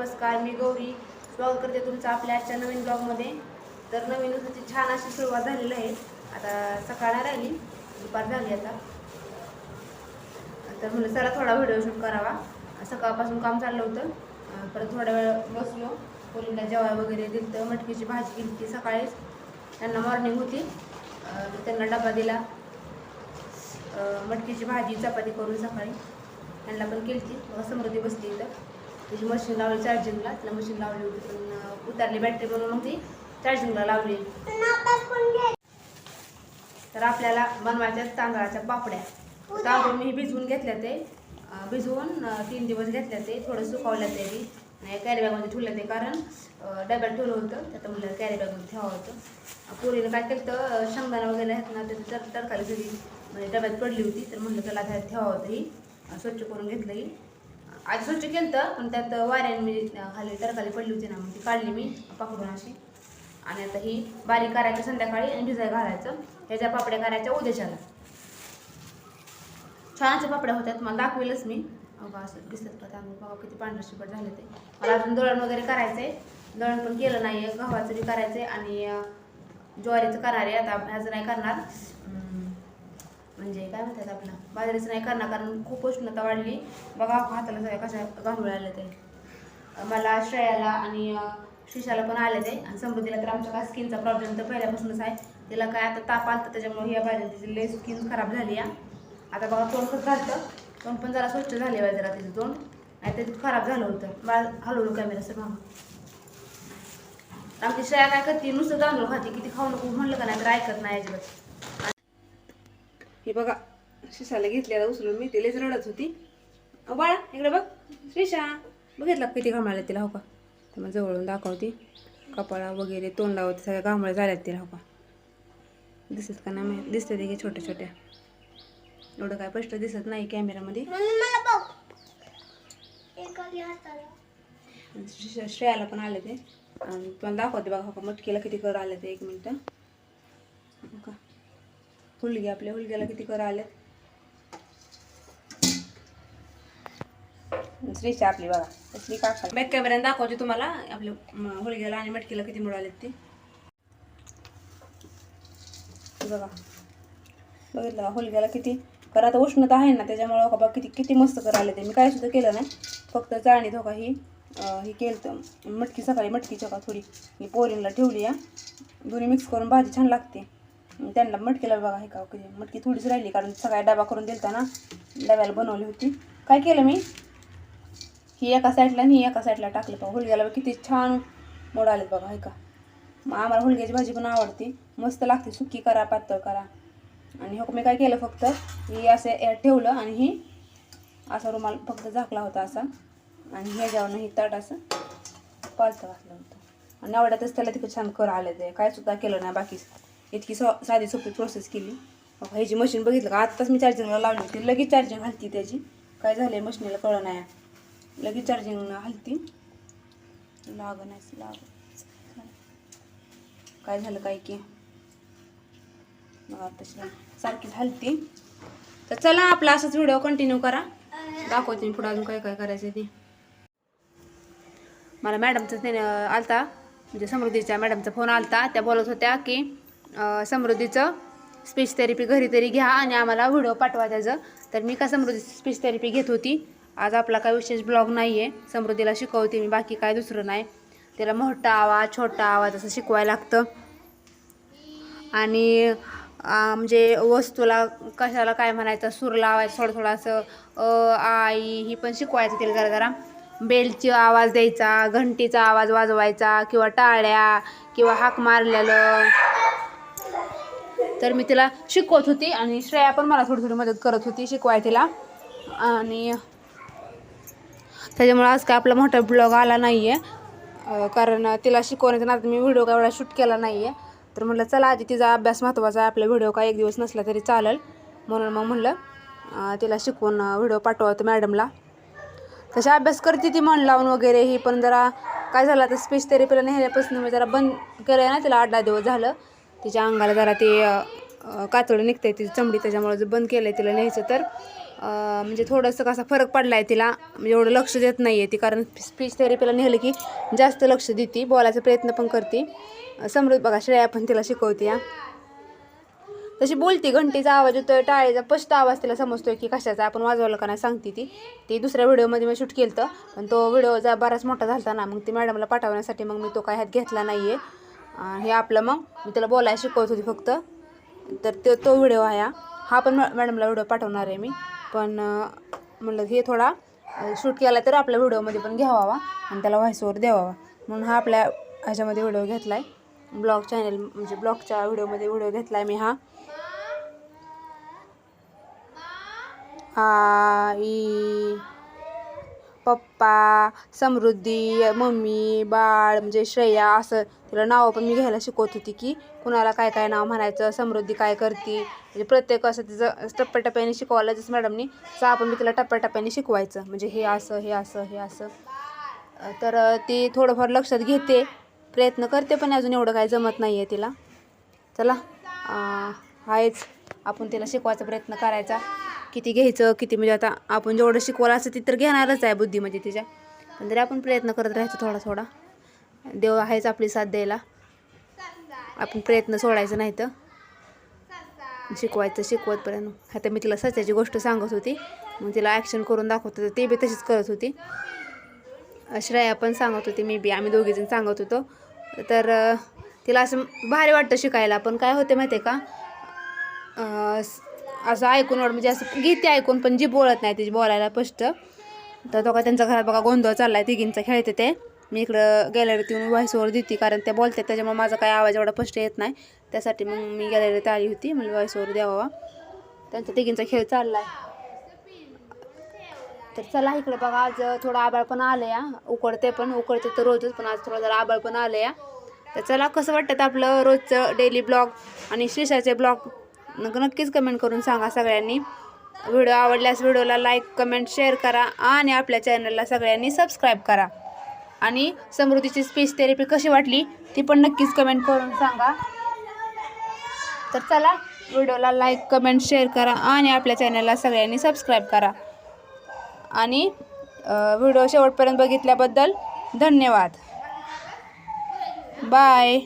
नमस्कार मी गौरी. स्वागत करते तुमचं आपल्या आजच्या नवीन ब्लॉगमध्ये तर नवीन दिवसाची छान अशी सुरुवात झालेली आहे. आता सकाळ राहिली दुपार झाली आता. तर म्हणलं चला थोडा व्हिडिओ शूट करावा. सकाळपासून काम चाललं होतं. परत थोडा वेळ बसलो. मुलींना जेवाय वगैरे दिलं मटकीची भाजी केली ती सकाळीच त्यांना मॉर्निंग होती. त्यांना डबा दिला. मटकीची भाजी चपाती करून सकाळी. त्यांना पण केली ती समृद्धी बसली इथं. तिची मशीन लावली चार्जिंगला तिला मशीन लावली होती पण उतारली बॅटरी म्हणून मग ती चार्जिंगला लावली. तर आपल्याला बनवायच्या तांदळाच्या पापड्या. तांदूळ मी भिजवून घेतल्या ते. भिजवून तीन दिवस घेतल्या ते. थोडं सुकवल्या ते बी. आणि कॅरी बॅगमध्ये ठेवलं ते कारण डब्यात ठेवलं होतं. त्यात म्हणलं कॅरी बॅगमध्ये ठेवावं होतं. पोरीनं काय केलं तर शेंगदाणा वगैरे आहेत ना त्याची तर तरकारी सगळी म्हणजे डब्यात पडली होती. तर म्हणलं त्याला त्यात ठेवावं होतं ही. स्वच्छ करून घेतलं ही. आधी स्वच्छ केलं तर पण त्यात वाऱ्याने मी खाली तरकारी पडली होती ना मग ती काढली मी पाकडून अशी. आणि आता ही बारीक करायची संध्याकाळी आणि भिजाय घालायचं. ह्याच्या पापड्या करायच्या उद्याच्याला छान अशा पापड्या होत्या तुम्हाला दाखवेलच मी. अगं असं दिसत का त्यामुळे बघा किती पांढरं शिपट झाले ते. मला अजून दळण वगैरे करायचंय. दळण पण केलं नाही आहे गव्हाचं बी करायचंय आणि ज्वारीचं करणार आहे. आता ह्याचं नाही करणार. म्हणजे काय म्हणतात आपलं? बाजरीचं नाही करणार कारण खूप उष्णता वाढली. बघा हाताला सगळ्या कशा गांडूळ आले ते. मला श्रेयाला आणि शिशाला पण आले ते. आणि समृद्धीला तर आमच्या काय स्किनचा प्रॉब्लेम तर पहिल्यापासूनच आहे. तिला काय आता ताप आलता त्याच्यामुळे या बाहेर तिची लय स्किन खराब झाली या आता बघा तोंड कसं घालतं तोंड पण जरा स्वच्छ झाले पाहिजे जरा तिचं तोंड. आणि ते खराब झालं होतं. बाळ हलवलं कॅमेरा सर मामा. आमची श्रेया काय करते नुसतं तांदूळ खाते. किती खाऊ नको म्हणलं का नाही तर ऐकत नाही अजिबात. हे बघा शिसाला घेतल्याला उचलून मी तिलाच रडत होती. अहो बाळा इकडे बघ. श्रीषा बघितला किती घामाळ्या तिला हो का? तर मग जवळून दाखवते. कपाळा वगैरे तोंड लावते सगळ्या घामळ्या झाल्यात तिला हो का? दिसत का नाही माहीत. दिसते ते की छोट्या छोट्या. एवढं काय स्पष्ट दिसत नाही कॅमेरामध्ये. श्रेयाला पण आले ते. आणि पण दाखवते बघा हो का? मटकीला किती कर आले ते एक मिनटं. हुलगे आपल्या हुलग्याला किती कर आले श्रीच्या आपली बघा. तसली काका बॅक कॅमेऱ्याने दाखवते तुम्हाला. आपल्या हुलग्याला आणि मटकीला किती मिळालेत ते. बघा. बघितलं हुलग्याला किती कारण आता उष्णता आहे ना त्याच्यामुळं बघा किती किती मस्त कर आले ते. मी काय सुद्धा केलं नाही. फक्त चाळणीत हो का ही ही केलं तर मटकी सकाळी मटकीच्या का थोडी. मी पोरींला ठेवली या दोन्ही मिक्स करून भाजी छान लागते. त्यांना मटकीला बघा हे का मटकी थोडीच राहिली कारण सकाळी डबा करून दिलता ना डब्याला बनवली होती. काय केलं मी? ही एका साईडला आणि ही एका साईडला टाकलं. बघा हुलग्याला किती छान मोड आलेत बघा हे का. मग आम्हाला हुलग्याची भाजी पण आवडते. मस्त लागते सुकी करा पातळ करा. आणि हो मी काय केलं फक्त ही असं ठेवलं आणि ही असा रुमाल फक्त झाकला होता असा. आणि हे जाऊन ही ताट असं पालतं घातलं होतं. आणि आवडतच त्याला तिकडे छान कर आले ते काय सुद्धा केलं नाही बाकी इतकी सो साधी सोपी प्रोसेस केली. ह्याची मशीन बघितलं का? आत्ताच मी चार्जिंगला लावली होती. लगेच चार्जिंग हलती त्याची. काय झालं आहे मशीनीला कळलं नाही. लगेच चार्जिंग हलती लाग नाही लाग काय झालं काय की? मग आता सारखीच हलती तर चला आपला असंच व्हिडिओ कंटिन्यू करा. दाखवते मी पुढे अजून काय काय करायचं ते. मला मॅडमचा त्याने आलता. म्हणजे समृद्धीच्या मॅडमचा फोन आलता. त्या बोलत होत्या की समृद्धीचं स्पीच थेरपी घरी तरी घ्या आणि आम्हाला व्हिडिओ पाठवा त्याचं. तर मी का समृद्धी स्पीच थेरपी घेत होती? आज आपला काय विशेष ब्लॉग नाही आहे समृद्धीला शिकवते मी बाकी काय दुसरं नाही. त्याला मोठा आवाज छोटा आवाज असं शिकवायला लागतं. आणि म्हणजे वस्तूला कशाला काय म्हणायचं सूर लावायचं थोडं थोडं असं अ आई ही पण शिकवायचं तिला जरा जरा. बेलची आवाज द्यायचा घंटीचा आवाज वाजवायचा किंवा टाळ्या किंवा हाक मारलेलं. तर मी तिला शिकवत होती आणि श्रेया पण मला थोडी थोडी मदत करत होती शिकवाय तिला. आणि त्याच्यामुळे आज काय आपला मोठा ब्लॉग आला नाही आहे कारण तिला शिकवण्याच्या नादात मी व्हिडिओ काय एवढा शूट केला नाही आहे तर म्हटलं चला आधी तिचा अभ्यास महत्त्वाचा आहे. आपला व्हिडिओ काय एक दिवस नसला तरी चालेल. म्हणून मग म्हणलं तिला शिकवून व्हिडिओ पाठवतो मॅडमला तशा अभ्यास करते ती मन लावून वगैरे ही पण जरा काय झालं आता स्पीच थेरपीला नेल्यापासून मी जरा बंद केलं ना तिला आठ दहा दिवस झालं. तिच्या अंगाला जरा ते अं, निघतं आहे निघतंय तिची चमडी त्याच्यामुळे जर बंद केलं आहे तिला न्यायचं तर म्हणजे थोडंसं कसा फरक पडला आहे तिला म्हणजे एवढं लक्ष देत नाही आहे ती कारण स्पीच थेरपीला नेलं की जास्त लक्ष देते बोलायचा प्रयत्न पण करते. समृद्ध बघा श्रेया पण तिला शिकवते या तशी बोलते घंटीचा आवाज येतोय टाळेचा स्पष्ट आवाज तिला समजतोय की कशाचा आपण वाजवलं का नाही सांगते ती. ती दुसऱ्या व्हिडिओमध्ये मी शूट केलं पण तो व्हिडिओ जा बराच मोठा झाला ना मग ती मॅडमला पाठवण्यासाठी मग मी तो काय ह्यात घेतला नाही आहे हे आपलं मग मी त्याला बोलायला शिकवत होती फक्त. तर तो तो व्हिडिओ आहे हा. हा पण मॅ- मॅडमला व्हिडिओ पाठवणार आहे मी. पण म्हणलं हे थोडा शूट केला तर आपल्या व्हिडिओमध्ये पण घ्यावा आणि त्याला व्हॉइसवर द्यावा म्हणून हा आपल्या ह्याच्यामध्ये व्हिडिओ घेतला आहे ब्लॉग चॅनल म्हणजे ब्लॉगच्या व्हिडिओमध्ये व्हिडिओ घेतला आहे मी हा. आई पप्पा समृद्धी मम्मी बाळ म्हणजे श्रेया असं तिला नावं पण मी घ्यायला शिकवत होती की कुणाला काय काय नाव म्हणायचं समृद्धी काय करते. म्हणजे प्रत्येक असं तिचं टप्प्याटप्प्याने शिकवायला जसं मॅडमनी तसं आपण मी तिला टप्प्याटप्प्याने शिकवायचं. म्हणजे हे असं हे असं हे असं. तर ती थोडंफार लक्षात घेते प्रयत्न करते पण अजून एवढं काय जमत नाही आहे तिला. चला आहेच आपण तिला शिकवायचा प्रयत्न करायचा. किती घ्यायचं किती म्हणजे आता आपण जेवढं शिकवायला असं ती तर घेणारच आहे बुद्धी म्हणजे तिच्या. पण तरी आपण प्रयत्न करत राहायचं थोडा थोडा देव आहेच आपली साथ द्यायला. आपण प्रयत्न सोडायचं नाही तर. शिकवायचं शिकवतपर्यंत आता मी तिला सच्याची गोष्ट सांगत होती. मग तिला ॲक्शन करून दाखवत होतं. ते बी तशीच करत होती. श्रेया पण सांगत होती. मी बी आम्ही दोघीजण सांगत होतो. तर तिला असं भारी वाटतं शिकायला. पण काय होते माहिती आहे का असं ऐकून वाट म्हणजे असं गीते ऐकून पण जी बोलत नाही तिची बोलायला स्पष्ट. तर तो का त्यांच्या घरात बघा गोंधळ चाललाय तिघींचा खेळते ते. मी इकडं गॅलरीत येऊन व्हॉइसवर देते कारण त्या बोलतात त्याच्यामुळे माझा काय आवाज एवढा स्पष्ट येत नाही. त्यासाठी मग मी गॅलरीत आली होती म्हणजे व्हॉइसवर द्यावा. त्यांचा तिघींचा खेळ चाललाय. तर चला इकडे बघा आज थोडं आबाळ पण आलं या उकडते पण उकडते तर रोजच पण आज थोडं जरा आबाळ पण आलं या तर चला कसं वाटतं आपलं रोजचं डेली ब्लॉग आणि शिशाचे ब्लॉग नक्कीच कमेंट करून सांगा सगळ्यांनी. व्हिडिओ आवडल्यास व्हिडिओला लाईक कमेंट शेअर करा आणि आपल्या चॅनलला सगळ्यांनी सबस्क्राईब करा. आणि समृद्धीची स्पीच थेरपी कशी वाटली ती पण नक्कीच कमेंट करून सांगा. तर चला व्हिडिओला लाईक कमेंट शेअर करा आणि आपल्या चॅनलला सगळ्यांनी सबस्क्राईब करा. आणि व्हिडिओ शेवटपर्यंत बघितल्याबद्दल धन्यवाद. बाय